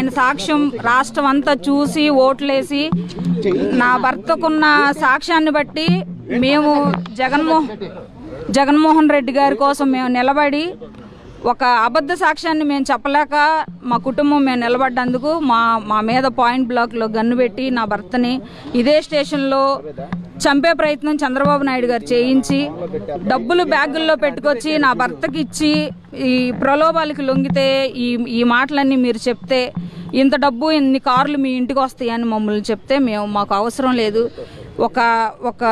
ఆయన సాక్ష్యం రాష్ట్రం అంతా చూసి ఓట్లేసి నా భర్తకున్న సాక్ష్యాన్ని బట్టి మేము జగన్మోహన్ జగన్మోహన్ రెడ్డి గారి కోసం మేము నిలబడి ఒక అబద్ధ సాక్ష్యాన్ని మేము చెప్పలేక మా కుటుంబం మేము నిలబడ్డందుకు మా మా మీద పాయింట్ బ్లాక్లో గన్ను పెట్టి నా భర్తని ఇదే స్టేషన్లో చంపే ప్రయత్నం చంద్రబాబు నాయుడు గారు చేయించి డబ్బులు బ్యాగుల్లో పెట్టుకొచ్చి నా భర్తకి ఇచ్చి ఈ ప్రలోభాలకి లొంగితే ఈ ఈ మాటలన్నీ మీరు చెప్తే ఇంత డబ్బు ఇన్ని కార్లు మీ ఇంటికి వస్తాయని మమ్మల్ని చెప్తే మేము మాకు అవసరం లేదు. ఒక ఒక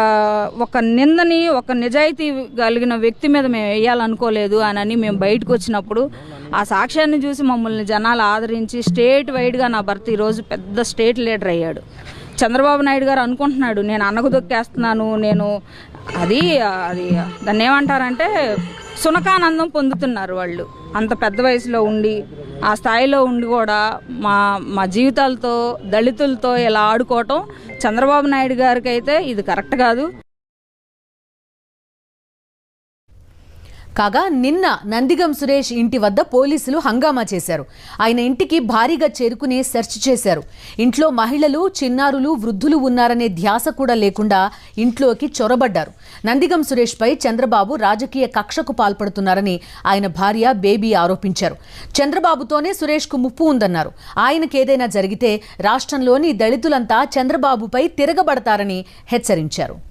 ఒక నిందని ఒక నిజాయితీ కలిగిన వ్యక్తి మీద మేము వేయాలనుకోలేదు అని మేము బయటకు వచ్చినప్పుడు ఆ సాక్ష్యాన్ని చూసి మమ్మల్ని జనాలు ఆదరించి స్టేట్ వైడ్గా నా భర్త ఈరోజు పెద్ద స్టేట్ లీడర్ అయ్యాడు. చంద్రబాబు నాయుడు గారు అనుకుంటున్నాడు నేను అన్నకు దొక్కేస్తున్నాను నేను అది అది దాన్ని ఏమంటారంటే సునకానందం పొందుతున్నారు వాళ్ళు. అంత పెద్ద వయసులో ఉండి ఆ స్థాయిలో ఉండి కూడా మా మా జీవితాలతో దళితులతో ఇలా ఆడుకోవటం చంద్రబాబు నాయుడు గారికి అయితే ఇది కరెక్ట్ కాదు. కాగా నిన్న నందిగం సురేష్ ఇంటి వద్ద పోలీసులు హంగామా చేశారు. ఆయన ఇంటికి భారీగా చేరుకుని సెర్చ్ చేశారు. ఇంట్లో మహిళలు చిన్నారులు వృద్ధులు ఉన్నారనే ధ్యాస కూడా లేకుండా ఇంట్లోకి చొరబడ్డారు. నందిగం సురేష్పై చంద్రబాబు రాజకీయ కక్షకు పాల్పడుతున్నారని ఆయన భార్య బేబీ ఆరోపించారు. చంద్రబాబుతోనే సురేష్కు ముప్పు ఉందన్నారు. ఆయనకేదైనా జరిగితే రాష్ట్రంలోని దళితులంతా చంద్రబాబుపై తిరగబడతారని హెచ్చరించారు.